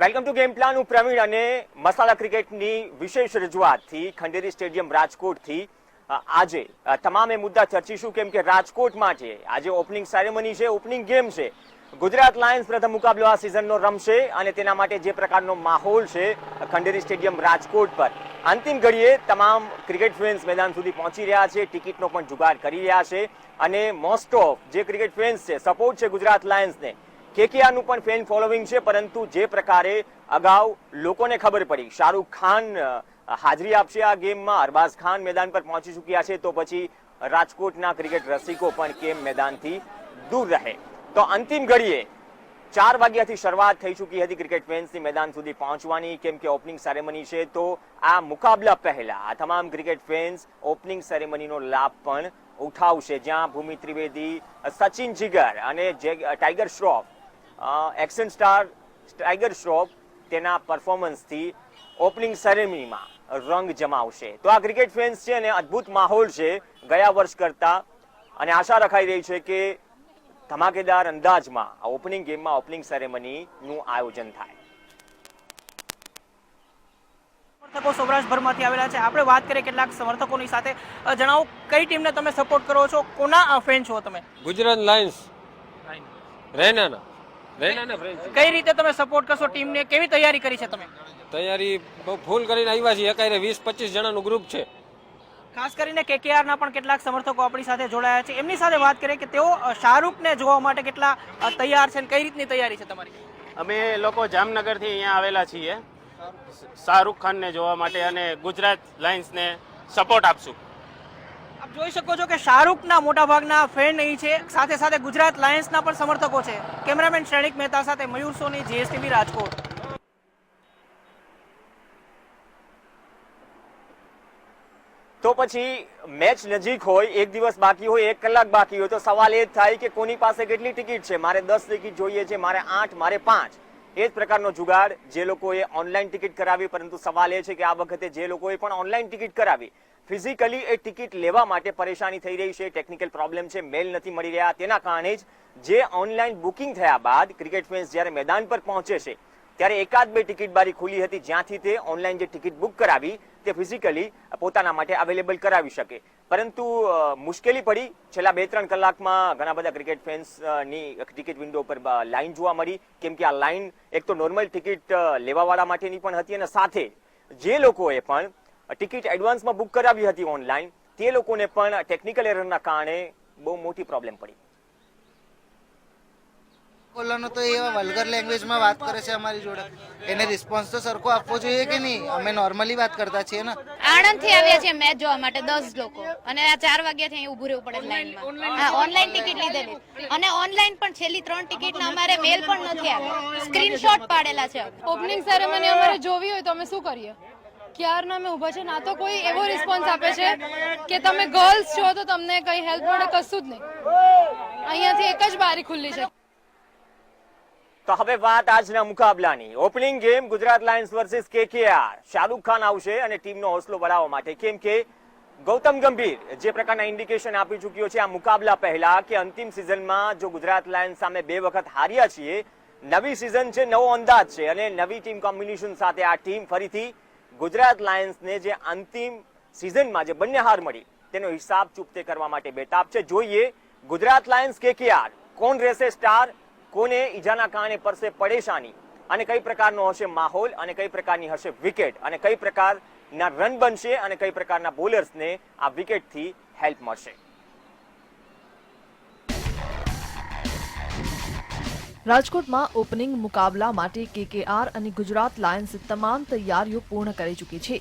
Welcome to game plan હું પ્રવીણ અને મસાલા ક્રિકેટની વિશેષ રજૂઆતથી ખંડેરી સ્ટેડિયમ રાજકોટથી આજે તમામે મુદ્દા ચર્ચીશું કેમ કે રાજકોટ માટે આજે ઓપનિંગ સેરેમની છે ઓપનિંગ ગેમ છે. ગુજરાત લાયન્સ પ્રથમ મુકાબલો આ સિઝનનો રમશે અને તેના માટે જે પ્રકારનો માહોલ છે ખંડેરી સ્ટેડિયમ રાજકોટ પર. અંતિમ ઘડીએ તમામ ક્રિકેટ ફેન્સ મેદાન સુધી પહોંચી રહ્યા છે, ટિકિટનો પણ જુગાડ કરી રહ્યા છે અને મોસ્ટ ઓફ જે ક્રિકેટ ફેન્સ છે સપોર્ટ છે ગુજરાત લાયન્સને કેકેઆરનું પણ ફેન ફોલોવિંગ છે, પરંતુ જે પ્રકારે અગાઉ લોકોને ખબર પડી, શાહરૂખ ખાન હાજરી આપશે આ ગેમમાં, અરબાઝ ખાન મેદાન પર પહોંચી ચૂક્યા છે, તો પછી રાજકોટના ક્રિકેટ રસિકો પણ કેમ મેદાનથી દૂર રહે? તો અંતિમ ઘડીએ ચાર વાગ્યાથી શરૂઆત થઈ ચૂકી હતી ક્રિકેટ ફેન્સની મેદાન સુધી પહોંચવાની, કેમ કે ઓપનિંગ સેરેમની છે, તો આ મુકાબલા પહેલા આ તમામ ક્રિકેટ ફેન્સ ઓપનિંગ સેરેમનીનો લાભ પણ ઉઠાવશે. જ્યાં ભૂમિ ત્રિવેદી, સચિન જીગર અને Tiger Shroff action star Tiger Shroff તેના પરફોર્મન્સથી ઓપનિંગ સેરેમનીમાં રંગ જમાવશે. તો આ ક્રિકેટ ફેન્સ છે અને અદ્ભુત માહોલ છે ગયા વર્ષ કરતા. અને આશા રખાઈ રહી છે કે ધમાકેદાર અંદાજમાં આ ઓપનિંગ ગેમમાં ઓપનિંગ સેરેમનીનું આયોજન થાય. સમર્થકો સૌરાષ્ટ્રભરમાંથી આવેલા છે. આપણે વાત કરીએ કેટલાક સમર્થકોની સાથે. જણાવો કઈ ટીમને તમે સપોર્ટ કરો છો? કોના ફેન છો તમે? ગુજરાત લાયન્સ. રેનાના. કઈ રીતે તમે સપોર્ટ કરશો ટીમને કેવી તૈયારી કરી છે તમે? તૈયારી બહુ ફૂલ કરીને આવ્યા છીએ. એકાયરે વીસ પચીસ જણાનું ગ્રુપ છે. ખાસ કરીને કેકેઆર ના પણ કેટલાક સમર્થકો આપણી સાથે જોડાયા છે. એમની સાથે વાત કરીએ કે તેઓ શાહરૂખને જોવા માટે કેટલા તૈયાર છે અને કઈ રીતની તૈયારી છે તમારી? અમે લોકો જામનગરથી અહીંયા આવેલા છીએ. શાહરૂખ ખાનને જોવા માટે અને ગુજરાત લાઇન્સને સપોર્ટ આપશું. જોઈ શકો છો કે શાહરૂખના મોટાભાગના ફેન અહીં છે. સાથે સાથે ગુજરાત લાયન્સના પણ સમર્થકો છે. કેમેરામેન શ્રેણિક મહેતા સાથે મયુર સોની જીએસટીવી રાજકોટ. તો પછી મેચ નજીક હોય, એક દિવસ બાકી હોય, એક કલાક બાકી હોય, તો સવાલ એ જ થાય કે કોની પાસે કેટલી ટિકિટ છે? મારે દસ ટિકિટ જોઈએ છે, મારે આઠ, મારે પાંચ. એ જ પ્રકારનો જુગાડ જે લોકોએ ઓનલાઈન ટિકિટ કરાવી, પરંતુ સવાલ એ છે કે આ વખતે જે લોકોએ પણ ઓનલાઈન ટિકિટ કરાવી ફિઝિકલી એ ટિકિટ લેવા માટે પરેશાની થઈ રહી છે ટેકનિકલ પ્રોબ્લેમ છે મેલ નથી મળી રહ્યા. તેના કારણે જ જે ઓનલાઈન બુકિંગ થયા બાદ ક્રિકેટ ફેન્સ જ્યારે મેદાન પર પહોંચે છે, ત્યારે એકાદ બે ટિકિટ બારી ખુલી હતી, જ્યાંથી તે ઓનલાઈન જે ટિકિટ બુક કરાવી, તે ફિઝિકલી પોતાના માટે અવેલેબલ કરાવી શકે. પરંતુ મુશ્કેલી પડી. છેલ્લા બે ત્રણ કલાકમાં ઘણા બધા ક્રિકેટ ફેન્સની ટિકિટ વિન્ડો પર લાઈન જોવા મળી. કેમ કે આ લાઈન એક તો નોર્મલ ટિકિટ લેવાવાળા માટેની પણ હતી અને સાથે જે લોકોએ પણ ટિકિટ એડવાન્સમાં બુક કરાવી હતી ઓનલાઈન. તે લોકોને પણ ટેકનિકલ એરરના કારણે બહુ મોટી પ્રોબ્લેમ પડી. બોલવાનો તો એ એવા વલ્ગર લેંગ્વેજમાં વાત કરે છે અમારી જોડે. એને રિસ્પોન્સ તો સરખો આપવો જોઈએ કે નહીં? અમે નોર્મલી વાત કરતા છીએ ને. આણંદથી આવ્યા છીએ મેચ જોવા માટે દસ લોકો. અને આ ચાર વાગ્યા થી ઉભું રહેવું પડે લાઈનમાં હા ઓનલાઈન ટિકિટ લીધેલી. અને ઓનલાઈન પણ છેલ્લી ત્રણ ટિકિટ ના અમારે મેલ પણ નથી આવ્યા. સ્ક્રીનશોટ પાડેલા છે. ઓપનિંગ સેરેમની અમારે જોવી હોય તો અમે શું કરીએ? ક્યારના નામે ઊભા છે? ના તો કોઈ એવો રિસ્પોન્સ આપે છે કે તમે ગર્લ્સ છો તો તમને કઈ હેલ્પ મળે? કશું જ નહીં. અહીંયાથી એક જ બારી ખુલ્લી છે. તો હવે વાત આજના મુકાબલાની. Opening game Gujarat Lions versus KKR Shahrukh Khan આવશે અને ટીમનો હોસલો બઢાવવા માટે. કેમ કે ગૌતમ ગંભીર જે પ્રકારના ઇન્ડિકેશન આપી ચૂક્યો છે, આ મુકાબલા પહેલા કે અંતિમ સિઝનમાં જો ગુજરાત લાયન્સ સામે બે વખત હાર્યા છીએ, નવી સિઝન છે, નવો અંદાજ છે અને નવી ટીમ કોમ્બિનેશન સાથે આ ટીમ ફરીથી ગુજરાત લાયન્સને જે અંતિમ સિઝનમાં જે બંને હાર મળી, તેનો હિસાબ ચૂકતે કરવા માટે બેતાબ છે. જોઈએ, ગુજરાત લાયન્સ કેકેઆર, કોણ રહેશે સ્ટાર, કોને ઈજાના કારણે પડશે પરેશાની, અને કઈ પ્રકારનો હશે માહોલ, અને કઈ પ્રકારની હશે વિકેટ, અને કઈ પ્રકારના રન બનશે, અને કઈ પ્રકારના બોલર્સને આ વિકેટથી હેલ્પ મળશે. રાજકોટમાં ઓપનિંગ મુકાબલા માટે કેકેઆર અને ગુજરાત લાયન્સ તમામ તૈયારીઓ પૂર્ણ કરી ચૂકી છે.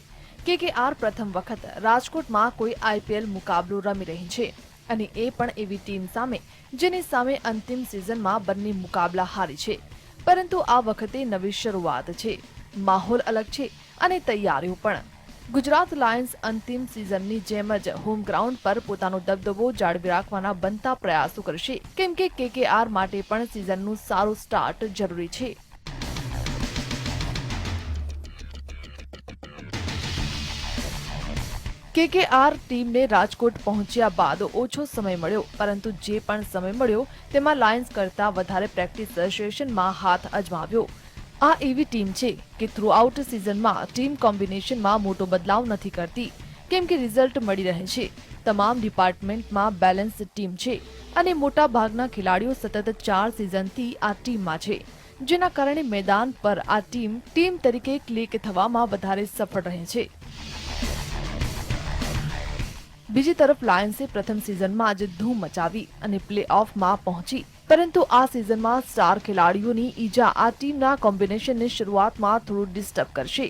કેકેઆર પ્રથમ વખત રાજકોટમાં કોઈ આઈપીએલ મુકાબલો રમી રહી છે અને એ પણ એવી ટીમ સામે, જેની સામે અંતિમ સિઝનમાં બંને મુકાબલા હારી છે. પરંતુ આ વખતે નવી શરૂઆત છે. માહોલ અલગ છે અને તૈયારીઓ પણ. ગુજરાત લાયન્સ અંતિમ સિઝનની જેમ જ હોમ ગ્રાઉન્ડ પર પોતાનો દબદબો જાળવી રાખવાના બનતા પ્રયાસો કરશે. કેમ કે કેકેઆર માટે પણ સિઝનનું સારું સ્ટાર્ટ જરૂરી છે. કેકેઆર ટીમને રાજકોટ પહોંચ્યા બાદ ઓછો સમય મળ્યો, પરંતુ જે પણ સમય મળ્યો તેમાં લાયન્સ કરતા વધારે પ્રેક્ટિસ સેશનમાં હાથ અજમાવ્યો. આ એવી ટીમ છે કે થ્રુઆઉટ સિઝનમાં ટીમ કોમ્બિનેશનમાં મોટો બદલાવ નથી કરતી. કેમ કે રિઝલ્ટ મળી રહે છે. તમામ ડિપાર્ટમેન્ટમાં બેલેન્સ ટીમ છે અને મોટા ભાગના ખેલાડીઓ સતત ચાર સિઝનથી આ ટીમમાં છે, જેના કારણે મેદાન પર આ ટીમ ટીમ તરીકે ક્લિક થવામાં વધારે સફળ રહે છે. બીજી તરફ લાયન્સે પ્રથમ સિઝનમાં જ ધૂમ મચાવી અને પ્લે ઓફમાં પહોંચી. પરંતુ આ સિઝનમાં સ્ટાર ખેલાડીઓની ઈજા આ ટીમના કોમ્બિનેશનની શરૂઆતમાં થોડું ડિસ્ટર્બ કરશે.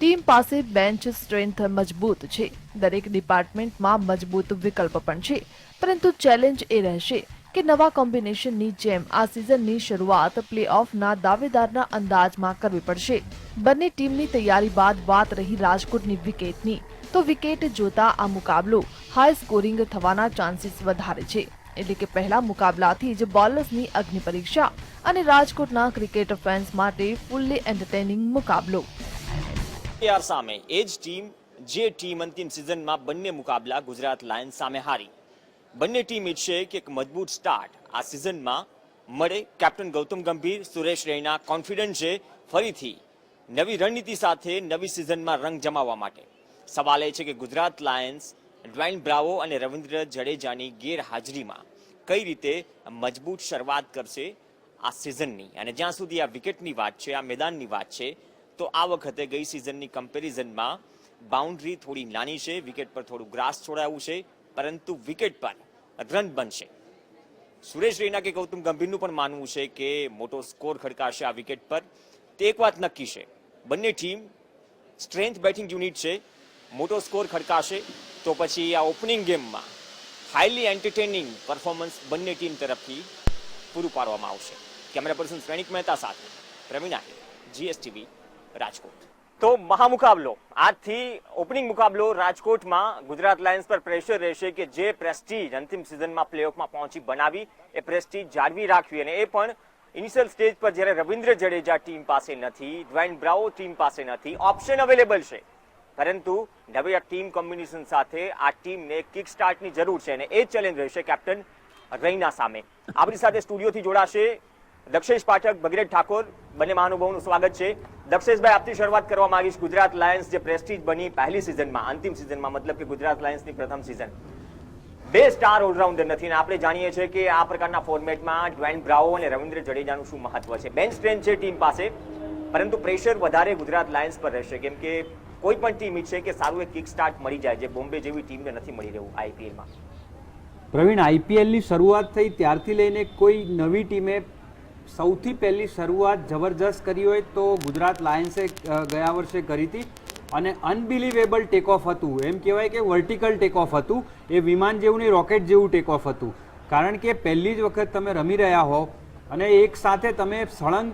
ટીમ પાસે બેન્ચ સ્ટ્રેન્થ મજબૂત છે. દરેક ડિપાર્ટમેન્ટમાં મજબૂત વિકલ્પ પણ છે. પરંતુ ચેલેન્જ એ રહેશે કે નવા કોમ્બિનેશનની જેમ આ સિઝનની શરૂઆત પ્લે ઓફના દાવેદારના અંદાજમાં કરવી પડશે. બંને ટીમની તૈયારી બાદ વાત રહી રાજકોટની વિકેટની. તો વિકેટ જોતા આ મુકાબલો હાઈ સ્કોરિંગ થવાના ચાન્સીસ વધારે છે. એટલે કે પહેલા મુકાબલાથી જ બોલર્સની અગ્નિ પરીક્ષા અને રાજકોટના ક્રિકેટ ફેન્સ માટે ફૂલ્લી એન્ટરટેનિંગ મુકાબલો. કેકેઆર સામે એ જ ટીમ જે ટીમ અંતિમ સિઝનમાં બંને મુકાબલા ગુજરાત લાયન્સ સામે હારી. બંને ટીમ ઈચ્છે કે એક મજબૂત સ્ટાર્ટ આ સિઝનમાં મળે. કેપ્ટન ગૌતમ ગંભીર, સુરેશ રૈના કોન્ફિડન્ટ છે ફરીથી નવી રણનીતિ સાથે નવી સિઝનમાં રંગ જમાવવા માટે. સવાલ એ છે કે ગુજરાત લાયન્સ ડ્વાઇન બ્રાવો અને રવિન્દ્ર જડેજાની ગેરહાજરીમાં કઈ રીતે મજબૂત શરૂઆત કરશે આ સિઝનની અને જ્યાં સુધી આ વિકેટની વાત છે, આ મેદાનની વાત છે, તો આ વખતે ગઈ સિઝનની કમ્પેરિઝનમાં બાઉન્ડ્રી થોડી નાની છે વિકેટ પર થોડું ગ્રાસ છોડાયું છે, પરંતુ વિકેટ પર રન બનશે. સુરેશ રૈના કે ગૌતમ ગંભીરનું પણ માનવું છે કે મોટો સ્કોર ખડકાશે આ વિકેટ પર. તે એક વાત નક્કી છે. બંને ટીમ સ્ટ્રેન્થ બેટિંગ યુનિટ છે, મોટો સ્કોર ખડકાશે. તો પછી આ ઓપનિંગ ગેમમાં હાઈલી એન્ટરટેનિંગ પરફોર્મન્સ બંને ટીમ તરફથી પૂરું પાડવામાં આવશે. કેમેરા પર્સન શ્રેણિક મહેતા સાથે પ્રવીણ આહિર જીએસટીવી રાજકોટ. તો મહામુકાબલો. આજથી ઓપનિંગ મુકાબલો રાજકોટમાં ગુજરાત લાયન્સ પર પ્રેશર રહેશે કે જે પ્રેસ્ટીજ અંતિમ સિઝનમાં પ્લેઓફમાં પહોંચી બનાવી, એ પ્રેસ્ટીજ જાળવી રાખવી અને એ પણ ઇનિશિયલ સ્ટેજ પર જ્યારે રવિન્દ્ર જડેજા ટીમ પાસે નથી ડ્વાઇન બ્રાવો ટીમ પાસે નથી ઓપ્શન અવેલેબલ છે. પરંતુ નવી ટીમ કોમ્બિનેશન સાથે આ ટીમને કિક સ્ટાર્ટની જરૂર છે અને એ ચેલેન્જ રહેશે કેપ્ટન રૈના સામે. આપણી સાથે સ્ટુડિયોથી જોડાશે દક્ષેશ પાઠક, ભગીરથ ઠાકોર, બંને મહાનુભાવનું સ્વાગત છે. દક્ષેશભાઈ, આપથી શરૂઆત કરવા માંગીશ. ગુજરાત લાયન્સ જે પ્રેસ્ટીજ બની પહેલી સિઝનમાં અંતિમ સિઝનમાં મતલબ કે ગુજરાત લાયન્સની પ્રથમ સિઝન બે સ્ટાર ઓલરાઉન્ડર નથી અને આપણે જાણીએ છીએ કે આ પ્રકારના ફોર્મેટમાં ડ્વેન બ્રાવો અને રવિન્દ્ર જડેજાનું શું મહત્વ છે. બેન્ચ સ્ટ્રેન્થ છે ટીમ પાસે, પરંતુ પ્રેશર વધારે ગુજરાત લાયન્સ પર રહેશે. કેમ કે કોઈ પણ ટીમ ઈચ્છે કે સારું એક કિક સ્ટાર્ટ મળી જાય જે બોમ્બે જેવી ટીમને નથી મળી રહ્યું આઈપીએલમાં પ્રવીણ આઈપીએલની શરૂઆત થઈ ત્યારથી લઈને કોઈ નવી ટીમે સૌથી પહેલી શરૂઆત જબરજસ્ત કરી હોય તો ગુજરાત લાયન્સે ગયા વર્ષે કરી હતી. અને અનબિલિવેબલ ટેક ઓફ હતું. એમ કહેવાય કે વર્ટિકલ ટેક ઓફ હતું. એ વિમાન જેવું નહીં રોકેટ જેવું ટેક ઓફ હતું. કારણ કે પહેલી જ વખત તમે રમી રહ્યા હો અને એક સાથે તમે સળંગ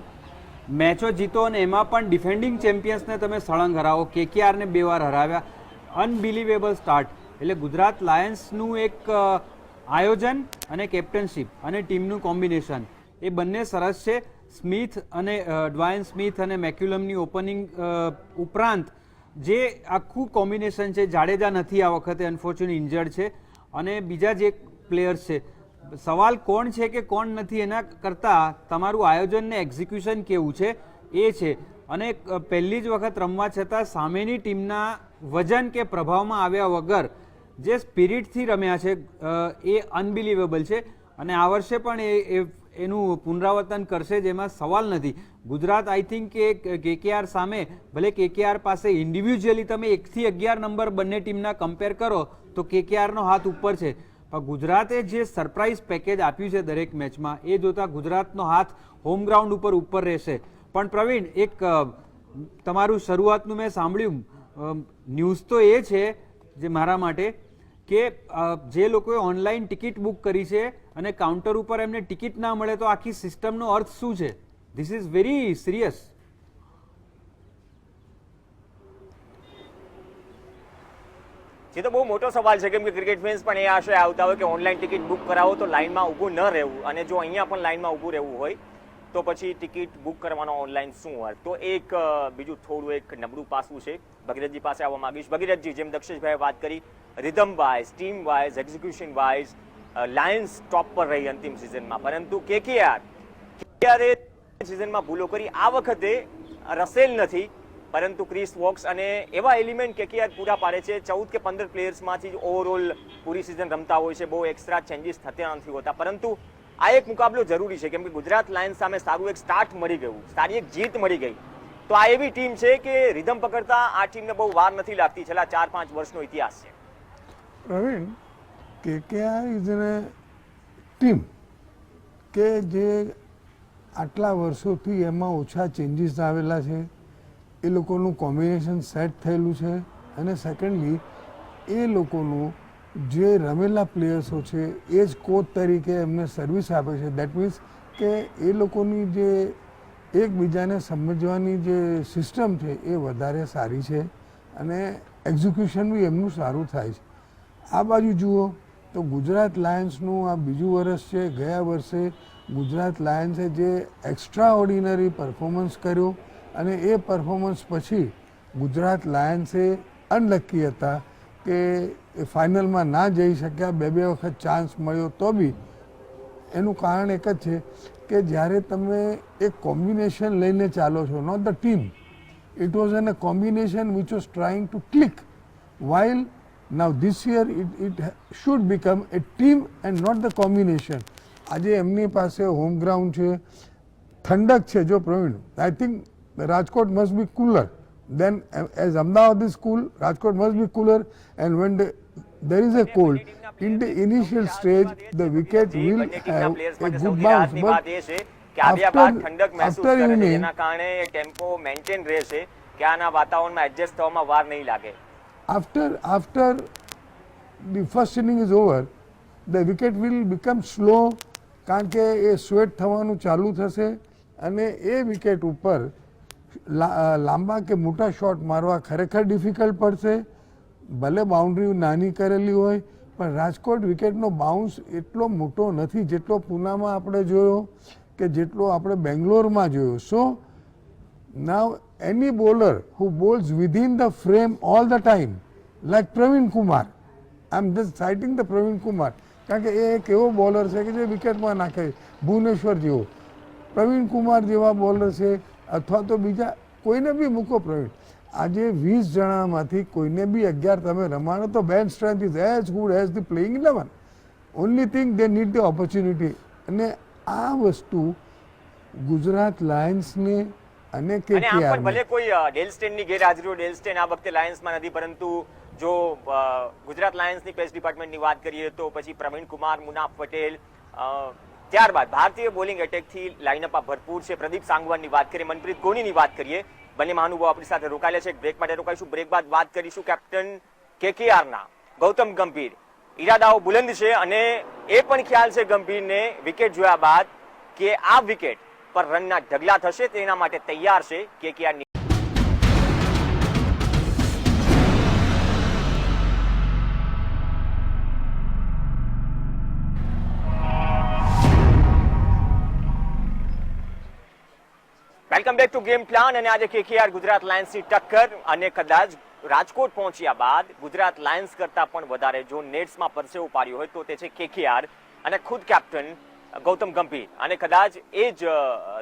મેચો જીતો અને એમાં પણ ડિફેન્ડિંગ ચેમ્પિયન્સને તમે સળંગ હરાવો. કેકેઆરને બે વાર હરાવ્યા. અનબિલિવેબલ સ્ટાર્ટ એટલે ગુજરાત લાયન્સનું એક આયોજન અને કેપ્ટનશીપ અને ટીમનું કોમ્બિનેશન એ બંને સરસ છે. સ્મિથ અને ડ્વાયન સ્મિથ અને મેક્યુલમની ઓપનિંગ ઉપરાંત જે આખું કોમ્બિનેશન છે, જાડેજા નથી આ વખતે અનફોર્ચ્યુનેટ ઇન્જર્ડ છે. અને બીજા જે પ્લેયર્સ છે સવાલ કોણ છે કે કોણ નથી એના કરતાં તમારું આયોજન ને એક્ઝિક્યુશન કેવું છે? એ છે. અને પહેલી જ વખત રમવા છતાં સામેની ટીમના વજન કે પ્રભાવમાં આવ્યા વગર જે સ્પિરિટથી રમ્યા છે એ અનબિલિવેબલ છે. અને આ વર્ષે પણ એ એનું પુનરાવર્તન કરશે જેમાં સવાલ નથી. ગુજરાત આઈ થિંક કે કેકેઆર સામે, ભલે કેકેઆર પાસે ઇન્ડિવિજ્યુઅલી તમે એકથી અગિયાર નંબર બંને ટીમના કમ્પેર કરો, તો કેકેઆરનો હાથ ઉપર છે. ગુજરાતે જે સરપ્રાઇઝ પેકેજ આપ્યું છે દરેક મેચમાં, એ જોતા ગુજરાતનો હાથ હોમ ગ્રાઉન્ડ ઉપર ઉપર રહેશે. પણ પ્રવીણ, એક તમારું શરૂઆતનું મેં સાંભળ્યું. ન્યૂઝ તો એ છે, જે મારા માટે, કે જે લોકોએ ઓનલાઈન ટિકિટ બુક કરી છે અને કાઉન્ટર ઉપર એમને ટિકિટ ના મળે તો આખી સિસ્ટમનો અર્થ શું છે? ધીસ ઇઝ વેરી સિરિયસ જે તો બહુ મોટો સવાલ છે, કેમ કે ક્રિકેટ ફેન્સ પણ એ આશય આવતા હોય કે ઓનલાઈન ટિકિટ બુક કરાવો તો લાઈનમાં ઊભું ન રહેવું. અને જો અહીંયા પણ લાઈનમાં ઊભું રહેવું હોય, તો પછી ટિકિટ બુક કરવાનો ઓનલાઈન શું હોય? તો એક બીજું થોડું એક નબળું પાસું છે. ભગીરથજી પાસે આવવા માંગીશ. ભગીરથજી, જેમ દક્ષેશભાઈએ વાત કરી rhythm wise team wise execution wise Lions top પર રહી અંતિમ સિઝનમાં પરંતુ કેકેઆર કેકેઆરે સિઝનમાં ભૂલો કરી. આ વખતે રસેલ નથી. પરંતુ ક્રિસ વોક્સ અને એવા એલિમેન્ટ કેકેઆર પૂરા પાડે છે. ચૌદ કે પંદર પ્લેયર્સમાંથી જ ઓવરઓલ પૂરી સિઝન રમતા હોય છે. બહુ એક્સ્ટ્રા ચેન્જીસ થતા નથી હોતા. પરંતુ આ એક મુકાબલો જરૂરી છે. કેમ કે ગુજરાત લાયન્સ સામે સારું એક સ્ટાર્ટ મળી ગયું. સારી એક જીત મળી ગઈ. તો આ એવી ટીમ છે કે રિધમ પકડતા આ ટીમને બહુ વાર નથી લાગતી. છેલ્લા ચાર પાંચ વર્ષનો ઇતિહાસ છે. Praveen KKR is a team કે જે આટલા વર્ષોથી એમાં ઓછા ચેન્જીસ આવેલા છે? એ લોકોનું કોમ્બિનેશન સેટ થયેલું છે. અને સેકન્ડલી એ લોકોનું જે રમેલા પ્લેયર્સો છે, એ જ કોચ તરીકે એમને સર્વિસ આપે છે. દેટ મીન્સ કે એ લોકોની જે એકબીજાને સમજવાની જે સિસ્ટમ છે, એ વધારે સારી છે અને એક્ઝિક્યુશન બી એમનું સારું થાય છે. આ બાજુ જુઓ, તો ગુજરાત લાયન્સનું આ બીજું વર્ષ છે. ગયા વર્ષે ગુજરાત લાયન્સે જે એક્સ્ટ્રા ઓર્ડિનરી પરફોર્મન્સ કર્યો. અને એ પરફોર્મન્સ પછી ગુજરાત લાયન્સે અનલકી હતા કે એ ફાઇનલમાં ના જઈ શક્યા. બે બે વખત ચાન્સ મળ્યો તો બી. એનું કારણ એક જ છે કે જ્યારે તમે એક કોમ્બિનેશન લઈને ચાલો છો not the team it was an a combination which was trying to click now this year it, it ha- should become a team and not the combination. આજે એમની પાસે હોમ ગ્રાઉન્ડ છે ઠંડક છે જો Praveen. I think Rajkot must be cooler as as Ahmedabad cool, Rajkot Rajkot must be cooler when the, there is a cold in the initial stage the wicket will have a good bounce but after- after રહેશે કે આના વાતાવરણમાં adjust થવામાં વાર નહીં લાગે after after the first inning is over the wicket will become slow કારણ કે એ સ્વેટ થવાનું ચાલુ થશે અને એ વિકેટ ઉપર લાંબા કે મોટા શોટ મારવા ખરેખર ડિફિકલ્ટ પડશે. ભલે બાઉન્ડ્રી નાની કરેલી હોય, પણ રાજકોટ વિકેટનો બાઉન્સ એટલો મોટો નથી જેટલો પૂનામાં આપણે જોયો કે જેટલો આપણે બેંગ્લોરમાં જોયો. So now any bowler who bowls within the frame all the time like Praveen Kumar I am just citing the Praveen Kumar કારણ કે એ એક એવો બોલર છે કે જે વિકેટમાં નાખે, ભુવનેશ્વર જેવો. પ્રવીણ કુમાર જેવા બોલર છે અથવા તો બીજા કોઈને બી મૂકો પ્રવીણ આજે વીસ જણામાંથી કોઈને બી અગિયાર તમે રમાડો તો bench strength is as good as the playing eleven. Only thing they need the opportunity. અને આ વસ્તુ ગુજરાત લાયન્સને અને કે અને આમ પણ ભલે કોઈ ડેલ સ્ટેનની ગેરહાજરીઓ ડેલ સ્ટેન આ વખતે લાયન્સમાં નથી પરંતુ જો ગુજરાત લાયન્સની ડિપાર્ટમેન્ટ ડિપાર્ટમેન્ટની વાત કરીએ તો પછી પ્રવીણ કુમાર મુનાફ પટેલ ત્યારબાદ ભારતીય બોલિંગ એટેકથી લાઇનઅપમાં ભરપૂર છે. પ્રદીપ સાંગવાનની વાત કરીએ, મનપ્રીત ગોનીની વાત કરીએ, બંને મહાનુભાવ આપણી સાથે રોકાયેલા છે. બ્રેક માટે રોકાઈશું. બ્રેક બાદ વાત કરીશું કેપ્ટન કેકેઆરના ગૌતમ ગંભીર. ઈરાદાઓ બુલંદ છે અને એ પણ ખ્યાલ છે ગંભીરને વિકેટ જોયા બાદ કે આ વિકેટ પર રનના ઢગલા થશે. તેના માટે તૈયાર છે કેકેઆરની welcome back to game plan અને આજે કેકેઆર ગુજરાત લાયન્સની ટક્કર અને કદાચ રાજકોટ પહોંચ્યા બાદ ગુજરાત લાયન્સ કરતા પણ વધારે જો નેટ્સમાં પરસેવો પાડ્યો હોય તો તે છે કેકેઆર અને ખુદ કેપ્ટન ગૌતમ ગંભીર. અને કદાચ એ જ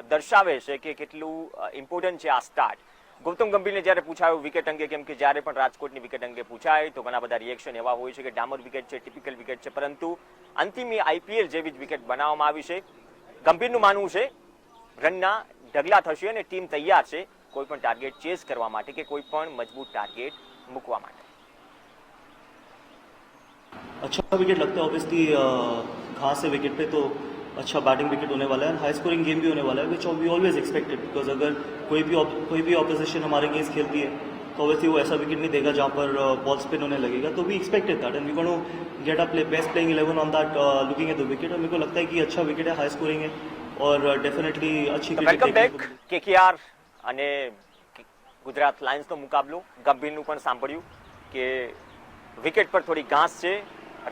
દર્શાવે છે કે કેટલું ઇમ્પોર્ટન્ટ છે આ સ્ટાર્ટ ગૌતમ ગંભીરને જ્યારે પૂછાયું વિકેટ અંગે કેમ કે જ્યારે પણ રાજકોટની વિકેટ અંગે પૂછાય તો ઘણા બધા રિએક્શન એવા હોય છે કે ડામર વિકેટ છે ટિપિકલ વિકેટ છે, પરંતુ અંતિમ આઈપીએલ જેવી જ વિકેટ બનાવવામાં આવી છે. ગંભીરનું માનવું છે, રનના ઢગલા થશે અને ટીમ તૈયાર છે કોઈ પણ ટાર્ગેટ ચેસ કરવા માટે કે કોઈ પણ મજબૂત ટાર્ગેટ મૂકવા માટે अच्छा विकेट लगता है ऑब्वियसली घास है विकेट पे तो अच्छा बैटिंग विकेट होने वाला है हाई स्कोरिंग गेम भी होने वाला है which we always expected because अगर कोई भी op- कोई भी ऑपोजिशन हमारे अगेंस्ट खेलती है तो ऑब्वियसली वो ऐसा विकेट नहीं देगा जहाँ पर बॉल स्पिन होने लगेगा तो we expected that and we gonna get a play best playing eleven on that looking at the wicket और मेरे को लगता है कि अच्छा विकेट है हाई स्कोरिंग है ઓર ડેફિનેટલી અચ્છી વેલકમ બેક કેકેઆર અને ગુજરાત લાયન્સનો મુકાબલો. ગંભીરનું પણ સાંભળ્યું કે વિકેટ પર થોડી ઘાસ છે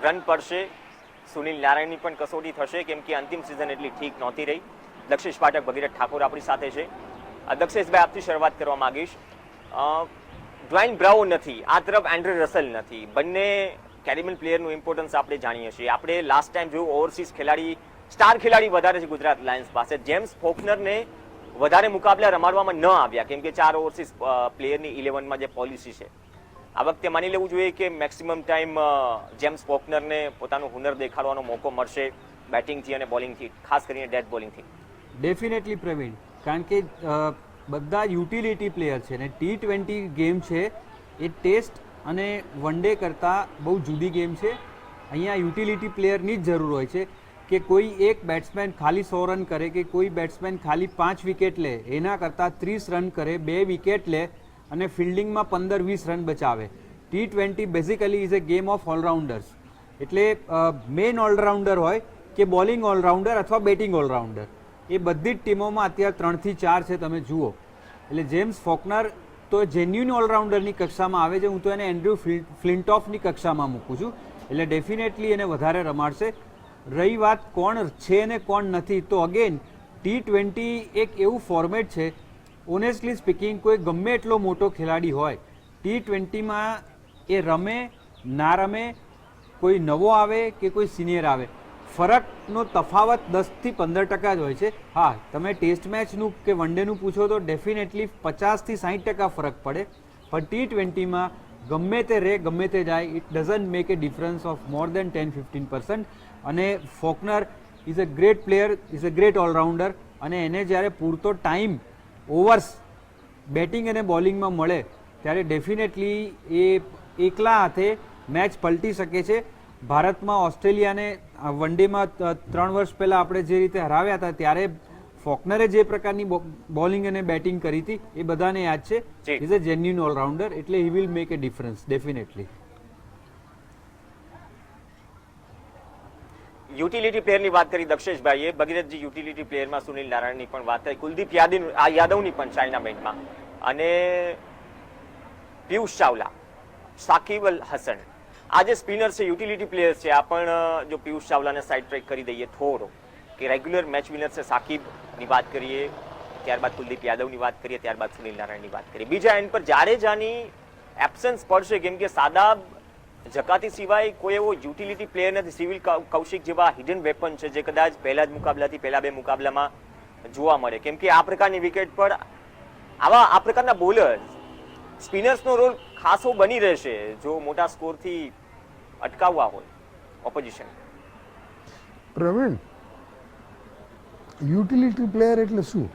રન પડશે. સુનિલ નારાયણની પણ કસોટી થશે કેમ કે અંતિમ સિઝન એટલી ઠીક નહોતી રહી. દક્ષેશ પાઠક ભગીરથ ઠાકોર આપણી સાથે છે. દક્ષેશભાઈ આપથી શરૂઆત કરવા માંગીશ. ડ્વાઇન બ્રાવો નથી આ તરફ એન્ડ્રે રસલ નથી. બંને કેરેબિયન પ્લેયરનું ઇમ્પોર્ટન્સ આપણે જાણીએ છીએ. આપણે લાસ્ટ ટાઈમ જોયું ઓવરસીઝ ખેલાડી સ્ટાર ખેલાડી વધારે છે ગુજરાત લાયન્સ પાસે. જેમ્સ ફોકનરને વધારે મુકાબલા રમાડવામાં ન આવ્યા, કેમ કે ચાર ઓવરસીઝ પ્લેયરની ઇલેવનમાં જે પોલિસી છે. આ વખતે માની લેવું જોઈએ કે મેક્સિમમ ટાઈમ જેમ્સ ફોકનરને પોતાનું હુનર દેખાડવાનો મોકો મળશે બેટિંગથી અને બોલિંગથી, ખાસ કરીને ડેથ બોલિંગથી. ડેફિનેટલી પ્રવીણ. કારણ કે બધા યુટિલિટી પ્લેયર છે ને ટી ટ્વેન્ટી ગેમ છે, એ ટેસ્ટ અને વન ડે કરતાં બહુ જુદી ગેમ છે. અહીંયા યુટિલિટી પ્લેયરની જ જરૂર હોય છે. કે કોઈ એક બેટ્સમેન ખાલી સો રન કરે કે કોઈ બેટ્સમેન ખાલી પાંચ વિકેટ લે, એના કરતાં ત્રીસ રન કરે, બે વિકેટ લે અને ફિલ્ડિંગમાં પંદર વીસ રન બચાવે. T twenty basically is a game of allrounders એટલે મેઇન ઓલરાઉન્ડર હોય કે બોલિંગ ઓલરાઉન્ડર અથવા બેટિંગ ઓલરાઉન્ડર એ બધી જ ટીમોમાં અત્યારે ત્રણથી ચાર છે, તમે જુઓ. એટલે જેમ્સ ફોકનર તો જેન્યુન ઓલરાઉન્ડરની કક્ષામાં આવે છે. હું તો એને એન્ડ્રુ ફ્લિન્ટોફની કક્ષામાં મૂકું છું. એટલે ડેફિનેટલી એને વધારે રમાડશે. રહી વાત કોણ છે ને કોણ નથી? તો અગેન ટી ટ્વેન્ટી એક એવું ફોર્મેટ છે ઓનેસ્ટલી સ્પીકિંગ કોઈ ગમે એટલો મોટો ખેલાડી હોય ટી ટ્વેન્ટીમાં એ રમે, ના રમે, કોઈ નવો આવે કે કોઈ સિનિયર આવે, ફરકનો તફાવત દસથી પંદર ટકા જ હોય છે. હા, તમે ટેસ્ટ મેચનું કે વન ડેનું પૂછો તો ડેફિનેટલી પચાસથી સાઠ ટકા ફરક પડે. પણ ટી ટ્વેન્ટીમાં ગમે તે રહે ગમે તે જાય it doesn't make a difference of more than ten fifteen percent અને Faulkner is a great player is a great allrounder અને એને જ્યારે પૂરતો ટાઈમ ઓવર્સ બેટિંગ અને બોલિંગમાં મળે ત્યારે ડેફિનેટલી એ એકલા હાથે મેચ પલટી શકે છે. ભારતમાં ઓસ્ટ્રેલિયાને વન ડેમાં ત્રણ વર્ષ પહેલાં આપણે જે રીતે હરાવ્યા હતા ત્યારે ફોકનરે જે પ્રકારની બોલિંગ અને બેટિંગ કરી હતી એ બધાને યાદ છે. ઇઝ અ જેન્યુન ઓલરાઉન્ડર એટલે he will make a difference definitely utility પ્લેયરની વાત કરી દક્ષેશભાઈએ. ભગીરથજી યુટિલિટી પ્લેયરમાં સુનિલ નારાયણની પણ વાત કરી કુલદીપ યાદી આ યાદવની પણ ચાઇના બેન્ડમાં. અને પિયુષ ચાવલા સાકિબ અલ હસન. આ જે સ્પિનર છે, યુટિલિટી પ્લેયર છે, આ પણ જો પિયુષ ચાવલાને સાઇડ ટ્રેક કરી દઈએ થોડો, કે રેગ્યુલર મેચ વિનર છે સાકિબની વાત કરીએ, ત્યારબાદ કુલદીપ યાદવની વાત કરીએ, ત્યારબાદ સુનિલ નારાયણની વાત કરીએ. બીજા એન્ડ પર જાડેજાની એબ્સન્સ પડશે, કેમ કે સાદા જકાતી સિવાય કોઈ એવો યુટિલિટી પ્લેયર નથી, સિવિલ કૌશિક જેવા હિડન વેપન છે જે કદાચ પહેલા જ મુકાબલાથી પહેલા બે મુકાબલામાં જોવા મળે. કેમ કે આ પ્રકારની વિકેટ પર આવા, આ પ્રકારના બોલર સ્પિનર્સનો રોલ ખાસો બની રહેશે જો મોટા સ્કોરથી અટકાવવા હોય ઓપોઝિશન પ્રવીણ, યુટિલિટી પ્લેયર એટલે શું?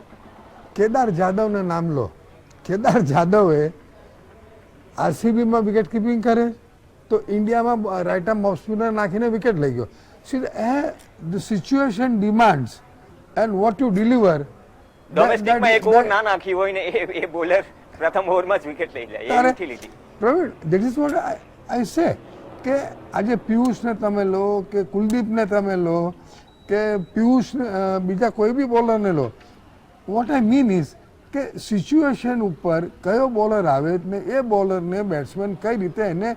કેદાર જાદવને નામ લો. કેદાર જાદવે આરસીબીમાં વિકેટ કીપિંગ કરે? તો ઇન્ડિયામાં રાઇટ આર્મ ઓફ સ્પિનર નાખીને વિકેટ લઈ ગયો. See a the situation demands and what you deliver ડોમેસ્ટિકમાં એક ઓવર ના નાખી હોય ને એ એ બોલર પ્રથમ ઓવરમાં જ વિકેટ લઈ જાય એ નથી લીધી. Praveen that is what I say કે આજે પિયુષને તમે લો કે કુલદીપને તમે લો કે પિયુષ બીજા કોઈ બી બોલરને લો. વોટ આઈ મીન ઇઝ કે સિચ્યુએશન ઉપર કયો બોલર આવે ને એ બોલરને બેટ્સમેન કઈ રીતે એને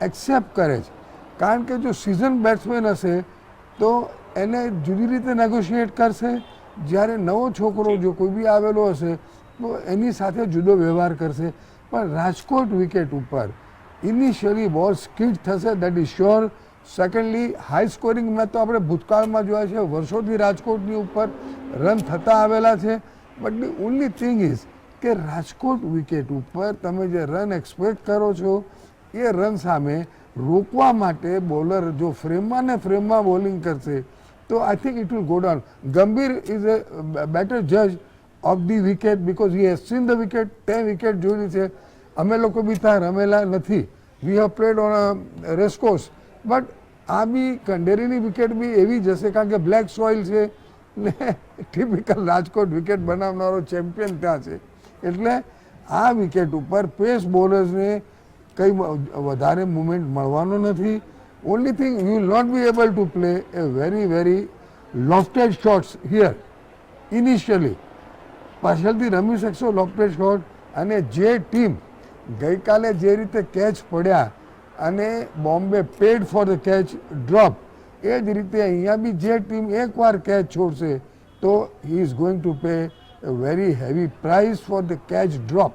એક્સેપ્ટ કરે છે. કારણ કે જો સિઝન બેટ્સમેન હશે તો એને જુદી રીતે નેગોશિએટ કરશે. જ્યારે નવો છોકરો જો. કોઈ બી આવેલો હશે તો એની સાથે જુદો વ્યવહાર કરશે. પણ રાજકોટ વિકેટ ઉપર ઇનિશિયલી બોલ સ્કીડ થશે that is sure secondly high scoring match તો આપણે ભૂતકાળમાં જોયા છે. વર્ષોથી રાજકોટની ઉપર રન થતા આવેલા છે. But the only thing is કે રાજકોટ વિકેટ ઉપર તમે જે રન એક્સપેક્ટ કરો છો એ રન સામે રોકવા માટે બોલર જો ફ્રેમમાં ને ફ્રેમમાં બોલિંગ કરશે, તો I think it will go down Gambhir is a better જજ of the wicket because he has seen the wicket તે વિકેટ જોયેલી છે. અમે લોકો બી ત્યાં રમેલા નથી. We have played on a racecourse but આ બી કંડેરીની વિકેટ બી એવી જ હશે કારણ કે બ્લેક સોઇલ છે ને ટિપિકલ રાજકોટ વિકેટ બનાવનારો ચેમ્પિયન ત્યાં છે. એટલે આ વિકેટ ઉપર પેસ બોલર્સને કંઈ વધારે મુમેન્ટ મળવાનો નથી. Only thing you will not be able to play a very very lofted shots here initially પાછળથી રમી શકશો લોફ્ટેડ શોટ અને જે ટીમ ગઈકાલે જે રીતે કેચ પડ્યા અને Bombay paid for the catch drop એ જ રીતે અહીંયા બી જે ટીમ એકવાર કેચ છોડશે, તો he is going to pay very heavy price for the catch drop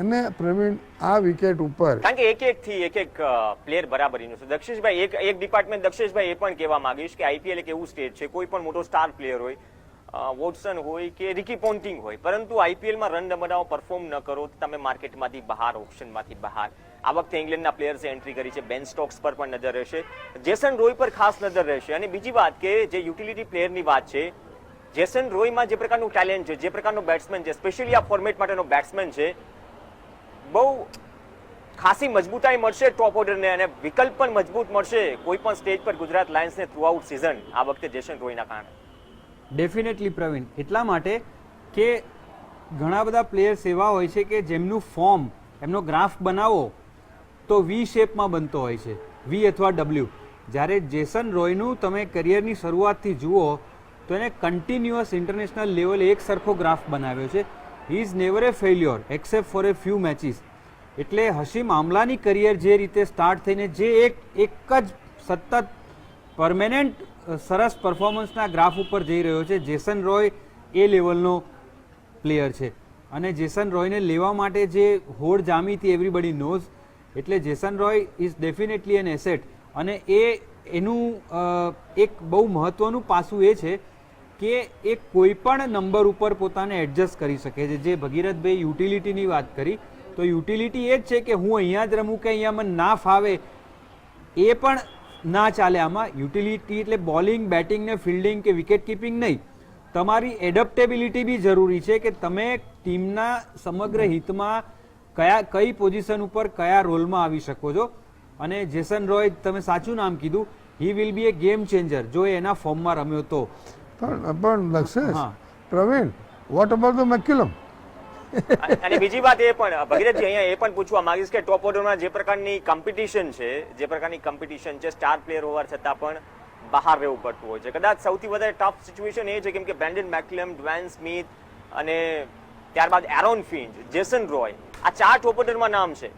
અને પ્રવીણ આ વિકેટ ઉપર કારણ કે એક એક થી એક એક પ્લેયર બરાબરીનું છે. દક્ષેશભાઈ એક એક ડિપાર્ટમેન્ટ દક્ષેશભાઈ એ પણ કહેવા માંગીશ કે આઈપીએલ એક એવું સ્ટેજ છે, કોઈ પણ મોટો સ્ટાર પ્લેયર હોય વોટસન હોય કે રિકી પોન્ટિંગ હોય, પરંતુ આઈપીએલમાં રન બનાવો પરફોર્મ ન કરો તો તમે માર્કેટમાંથી બહાર ઓપ્શનમાંથી બહાર. આ વખતે ઇંગ્લેન્ડના પ્લેયર્સે એન્ટ્રી કરી છે બેન સ્ટોક્સ પર પણ નજર રહેશે જેસન રોય પર ખાસ નજર રહેશે. અને બીજી વાત કે જે યુટિલિટી પ્લેયરની વાત છે જેસન રોયમાં જે પ્રકારનું ટેલેન્ટ છે, જે પ્રકારનો બેટ્સમેન છે સ્પેશિયલી આ ફોર્મેટ માટેનો બેટ્સમેન છે બહુ ખાસી મજબૂતાઈ મળશે ટોપ ઓર્ડરને અને વિકલ્પ પણ મજબૂત મળશે કોઈ પણ સ્ટેજ પર ગુજરાત લાયન્સને થ્રુ આઉટ સિઝન આ વખતે જેશન રોયના કારણે. ડેફિનેટલી પ્રવીણ. એટલા માટે કે ઘણા બધા પ્લેયર્સ એવા હોય છે કે જેમનું ફોર્મ એમનો ગ્રાફ બનાવો તો વી શેપમાં બનતો હોય છે. વી અથવા ડબલ્યુ જ્યારે જેસન રોયનું તમે કરિયરની શરૂઆતથી જુઓ તો એને કન્ટિન્યુઅસ ઇન્ટરનેશનલ લેવલે એક સરખો ગ્રાફ બનાવ્યો છે. He is never a failure except for a few matches એટલે હશીમ આમલાની કરિયર જે રીતે સ્ટાર્ટ થઈને જે એક એક જ સતત પરમેનન્ટ સરસ પરફોર્મન્સના ગ્રાફ ઉપર જઈ રહ્યો છે, જેસન રોય એ લેવલનો પ્લેયર છે. અને જેસન રોયને લેવા માટે જે હોડ જામી હતી એવરીબડી નોઝ એટલે Jason Roy is definitely an asset અને એ, એનું એક બહુ મહત્ત્વનું પાસું એ છે કે એ કોઈ પણ નંબર ઉપર પોતાને એડજસ્ટ કરી શકે છે. જે ભગીરથભાઈ યુટિલિટીની વાત કરી, તો યુટિલિટી એ જ છે કે હું અહીંયા જ રમું કે અહીંયા મને ના ફાવે, એ પણ ના ચાલે આમાં. યુટિલિટી એટલે બોલિંગ, બેટિંગ ને ફિલ્ડિંગ કે વિકેટ કીપિંગ નહીં. તમારી એડપ્ટેબિલિટી બી જરૂરી છે કે તમે ટીમના સમગ્ર હિતમાં કયા, કઈ પોઝિશન ઉપર કયા રોલમાં આવી શકો છો. અને જેસન રોય, તમે સાચું નામ કીધું, he will be a game changer. જો એના ફોર્મમાં રમ્યો તો. પણ Lakshesh Praveen what about the McCullum અને બીજી વાત એ પણ ભગીરથજી અહીંયા એ પણ પૂછવા માંગીશ કે ટોપ ઓર્ડરમાં જે પ્રકારની કોમ્પિટિશન છે જે પ્રકારની કોમ્પિટિશન છે સ્ટાર પ્લેયર હોવા છતાં પણ બહાર રહેવું પડતું હોય છે. કદાચ સૌથી વધારે ટફ સિચ્યુએશન એ છે કેમ કે બ્રેન્ડન મેકલમ ડ્વેન સ્મિથ અને ત્યારબાદ એરોન ફિન્ચ જેસન રોય આ ચાર ટોપ ઓર્ડરમાં નામ છે.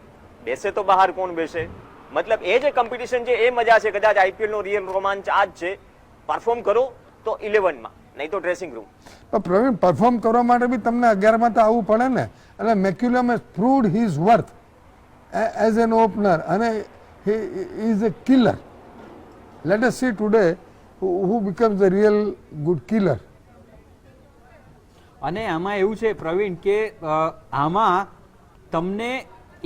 બેસે તો બહાર કોણ બેસે? મતલબ એ જે કોમ્પિટિશન છે એ મજા છે. કદાચ આઈપીએલ નો રિયલ રોમાંચ આ જ છે. પરફોર્મ કરો. તો ઇલેવનમાં નહીં તો ડ્રેસિંગ રૂમ પણ પ્રવીણ પરફોર્મ કરવા માટે બી તમને અગિયારમાં તો આવવું પડે ને. એટલે McCullum has proved his worth as an opener અને he is a killer let us see today who becomes a real good killer અને આમાં એવું છે પ્રવીણ કે આમાં તમને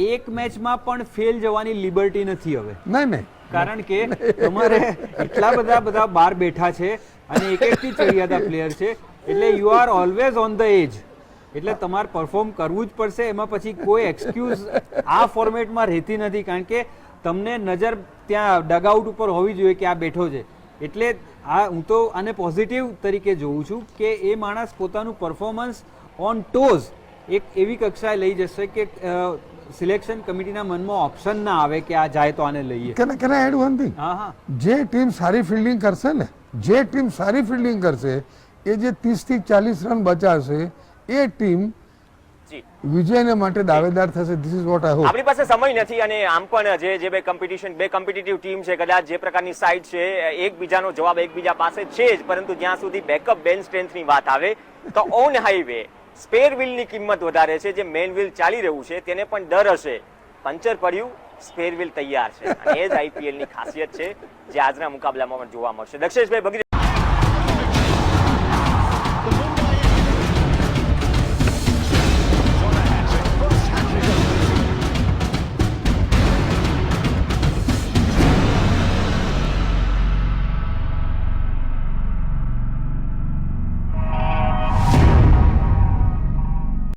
એક મેચમાં પણ ફેલ જવાની લિબર્ટી નથી હવે. નહીં નહીં. કારણ કે તમારે એટલા બધા બધા બાર બેઠા છે અને એક એકથી ચડિયાતા પ્લેયર છે. એટલે you are always on the edge એટલે તમારે પરફોર્મ કરવું જ પડશે. એમાં પછી કોઈ એક્સક્યુઝ આ ફોર્મેટમાં રહેતી નથી. કારણ કે તમને નજર ત્યાં ડગઆઉટ ઉપર હોવી જોઈએ કે આ બેઠો છે. એટલે આ હું તો આને પોઝિટિવ તરીકે જોઉં છું કે એ માણસ પોતાનું પરફોર્મન્સ ઓન ટોઝ એક એવી કક્ષાએ લઈ જશે કે સિલેક્શન કમિટીના મનમાં ઓપ્શન ના આવે કે આ જાય તો આને લઈએ. Can can add one thing હા હા. જે ટીમ સારી ફિલ્ડિંગ કરશે ને જે ટીમ સારી ફિલ્ડિંગ કરશે એ જે ત્રીસથી ચાલીસ રન બચાવશે એ ટીમ જી. વિજયને માટે દાવેદાર થશે. This is what I hope આપણી પાસે સમય નથી અને આમ પણ જે જે બે કોમ્પિટિશન બે કોમ્પિટિટિવ ટીમ છે કદાચ જે પ્રકારની સાઇડ છે એકબીજાનો જવાબ એકબીજા પાસે છે જ પરંતુ જ્યાં સુધી બેકઅપ બેન સ્ટ્રેન્થની વાત આવે તો ઓન હાઈવે સ્પેર વ્હીલની કિંમત વધારે છે, જે મેન વ્હીલ ચાલી રહ્યું છે, તેને પણ ડર હશે. પંચર પડ્યું, સ્પેર વ્હીલ તૈયાર છે. અને એ જ આઈપીએલની ખાસિયત છે, જે આજના મુકાબલામાં પણ જોવા મળશે. દક્ષેશભાઈ ભગી